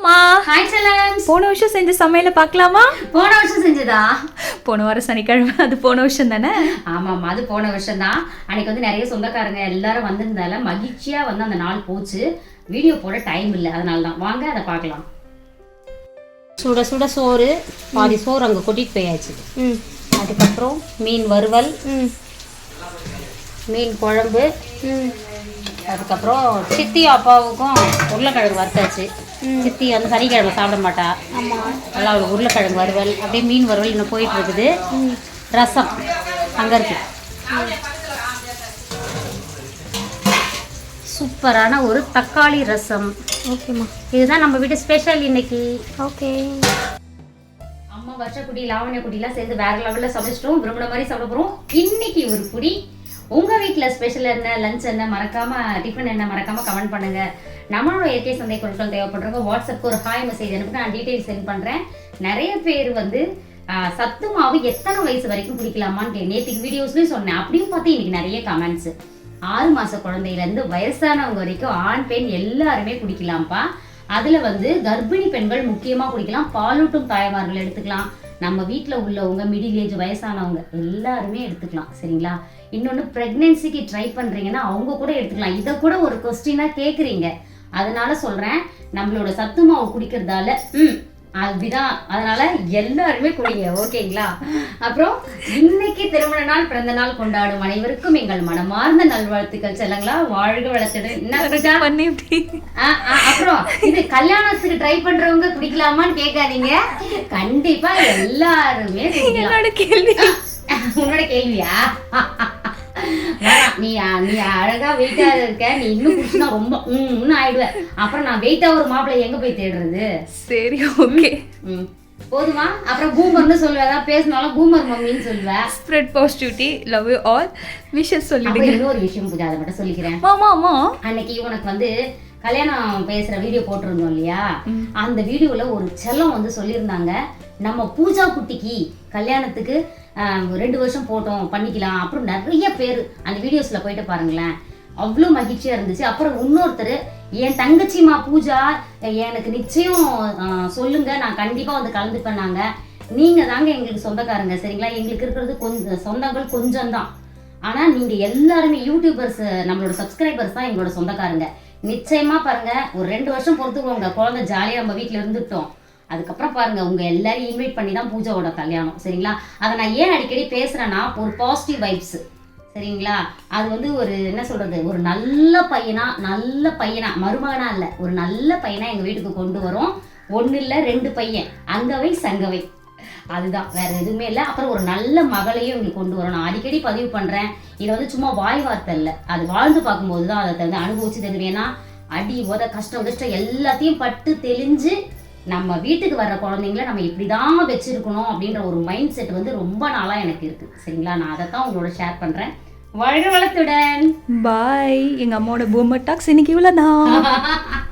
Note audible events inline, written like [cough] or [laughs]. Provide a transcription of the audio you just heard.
அம்மா. Hi Zelensky போன வருஷம் செஞ்ச சமையலை பார்க்கலாமா? போன வருஷம் செஞ்சதா? போன வாரம் சனிக்கிழமை அது போன வருஷம் தானே? ஆமாம் அது போன வருஷம் தான். அன்னைக்கு வந்து நிறைய சொந்தக்காரங்க எல்லாரும் வந்திருந்தால மகிழ்ச்சியா வந்து அந்த நாள் போச்சு. வீடியோ போட டைம் இல்லை அதனால தான். வாங்க அதை பார்க்கலாம். சுட சுட சோறு பாதி சோறு அங்கே கொட்டிட்டு போயாச்சு. அதுக்கப்புறம் மீன் வறுவல் மீன் குழம்பு அதுக்கப்புறம் சித்தி அப்பாவுக்கும் உருளைக்கிழங்கு வறுத்தாச்சு. சித்தி வந்து சனிக்கிழமை சாப்பிட மாட்டா. நல்லா அவளுக்கு உருளைக்கிழங்கு வறுவல் அப்படியே மீன் வறுவல் இன்னும் போயிட்டு இருக்குது ரசம் அங்கே இருக்கு சூப்பரான ஒரு தக்காளி ரசம். ஓகேம்மா. இதுதான் நம்ம வீட்டு ஸ்பெஷல் இன்னைக்கு. ஓகே. அம்மா வருஷக்குடி லாவண்ய குட்டிலாம் சேர்ந்து வேற லெவலில் சமைச்சிட்டோம். விரும்பின மாதிரி சாப்பிட போகிறோம் இன்னைக்கு ஒரு குடி உங்க வீட்டில் ஸ்பெஷல் என்ன லஞ்ச் என்ன மறக்காம டிஃபன் என்ன மறக்காம கமெண்ட் பண்ணுங்க. நம்மளோட இயற்கை சந்தை பொருட்கள் தேவைப்படுறவங்க வாட்ஸ்அப்க்கு ஒரு ஹாய் மெசேஜ் அனுப்பி நான் டீட்டெயில் சென்ட் பண்ணுறேன் நிறைய பேர் வந்து சத்து மாவு எத்தனை வயசு வரைக்கும் குடிக்கலாமான்னு நேற்றுக்கு வீடியோஸ்லேயும் சொன்னேன். அப்படியும் பார்த்து இன்னைக்கு நிறைய கமெண்ட்ஸ் ஆறு மாத குழந்தையிலேருந்து வயசானவங்க வரைக்கும் ஆண் பெண் எல்லாருமே குடிக்கலாம்ப்பா. அதில் வந்து கர்ப்பிணி பெண்கள் முக்கியமாக குடிக்கலாம். பாலூட்டும் தாய்மார்கள் எடுத்துக்கலாம். நம்ம வீட்டில் உள்ளவங்க மிடில் ஏஜ் வயசானவங்க எல்லாருமே எடுத்துக்கலாம். சரிங்களா? இன்னொன்று ப்ரெக்னென்சிக்கு ட்ரை பண்ணுறீங்கன்னா அவங்க கூட எடுத்துக்கலாம். இதை கூட ஒரு கொஸ்டினாக கேட்குறீங்க அதனால சொல்றேன் நம்மளோட சத்து மாவு குடிக்கிறதால ம் அப்படிதான் அதனால எல்லாருமே குடிங்க ஓகேங்களா? அப்புறம் இன்னைக்கு திருமண நாள் பிறந்த நாள் கொண்டாடும் அனைவருக்கும் எங்கள் மனமார்ந்த நல்வாழ்த்துக்கள் செல்லங்களா? வாழ்க வளர்த்துடு அப்புறம் இது கல்யாணத்துக்கு ட்ரை பண்றவங்க குடிக்கலாமான்னு கேட்காதீங்க. கண்டிப்பா எல்லாருமே என்னோட கேள்வி. உன்னோட கேள்வியா? நீ நீ அழகா வெயிட்டா இருக்க. நீ இன்னும் குடிச்சுனா ரொம்ப ம் ஆயிடுவ. அப்புறம் நான் வெயிட்டா ஒரு மாப்பிள்ளை எங்க போய் தேடுறது? சரி ஓகே. போதுமா? அப்புறம் பூமர்னு சொல்லுவ. ஏதாவது பேசினாலும் பூமர் மம்மின்னு சொல்லுவ. Spread positivity love you all wishes சொல்லிடுங்க. இன்னொரு விஷயம் பூஜா அதை மட்டும் சொல்லிக்கிறேன். மாமா அம்மா அன்னைக்கு உனக்கு வந்து கல்யாணம் பேசுற வீடியோ போட்டிருந்தோம் இல்லையா? அந்த வீடியோல ஒரு செல்லம் வந்து சொல்லியிருந்தாங்க. நம்ம பூஜா குட்டிக்கு கல்யாணத்துக்கு ரெண்டு வருஷம் போட்டோம் பண்ணிக்கலாம். அப்புறம் நிறைய பேர் அந்த வீடியோஸில் போயிட்டு பாருங்களேன். அவ்வளோ மகிழ்ச்சியாக இருந்துச்சு. அப்புறம் இன்னொருத்தர் என் தங்கச்சிமா பூஜா எனக்கு நிச்சயம் சொல்லுங்கள் சொல்லுங்க. நான் கண்டிப்பாக வந்து கலந்துப்பேன் நாங்கள் நீங்கள் தாங்க எங்களுக்கு சொந்தக்காரங்க சரிங்களா? எங்களுக்கு இருக்கிறது கொஞ்சம் சொந்தங்கள் கொஞ்சம் தான் ஆனால் நீங்கள் எல்லாருமே யூடியூபர்ஸ் நம்மளோட சப்ஸ்கிரைபர்ஸ் தான் எங்களோட சொந்தக்காரங்க. நிச்சயமாக பாருங்கள் ஒரு ரெண்டு வருஷம் பொறுத்துக்கோங்க. குழந்தை ஜாலியாக நம்ம வீட்டில் இருந்துட்டோம். அதுக்கப்புறம் பாருங்க உங்க எல்லாரையும் இன்வைட் பண்ணி தான் பூஜாவோட கல்யாணம் சரிங்களா? அதை நான் ஏன் அடிக்கடி பேசுறேன்னா ஒரு பாசிட்டிவ் வைப்ஸ் சரிங்களா? அது வந்து ஒரு என்ன சொல்றது ஒரு நல்ல பையனா நல்ல பையனா மருமகனா இல்லை ஒரு நல்ல பையனா எங்க வீட்டுக்கு கொண்டு வரோம். ஒன்று இல்லை ரெண்டு பையன் அங்கவை சங்கவை. அதுதான் வேற எதுவுமே இல்லை. அப்புறம் ஒரு நல்ல மகளையும் இங்களுக்கு கொண்டு வரும். நான் அடிக்கடி பதிவு பண்றேன். இதை வந்து சும்மா வாய் வார்த்தை இல்லை. அது வாழ்ந்து பார்க்கும்போது தான் அதை வந்து அனுபவிச்சு தெரியும் அடி உத கஷ்டம் கஷ்டம் எல்லாத்தையும் பட்டு தெளிஞ்சு நம்ம வீட்டுக்கு வர்ற குழந்தைங்கள நம்ம இப்படிதான் வச்சிருக்கணும் அப்படின்ற ஒரு மைண்ட் செட் வந்து ரொம்ப நாளா எனக்கு இருக்கு. சரிங்களா? நான் அதை தான் உங்களோட ஷேர் பண்றேன். வாழ்க வளத்துடன். பாய் எங்க அம்மாவோட பூமர் டாக்ஸ் இன்னைக்கு இவ்வளோதான் [laughs]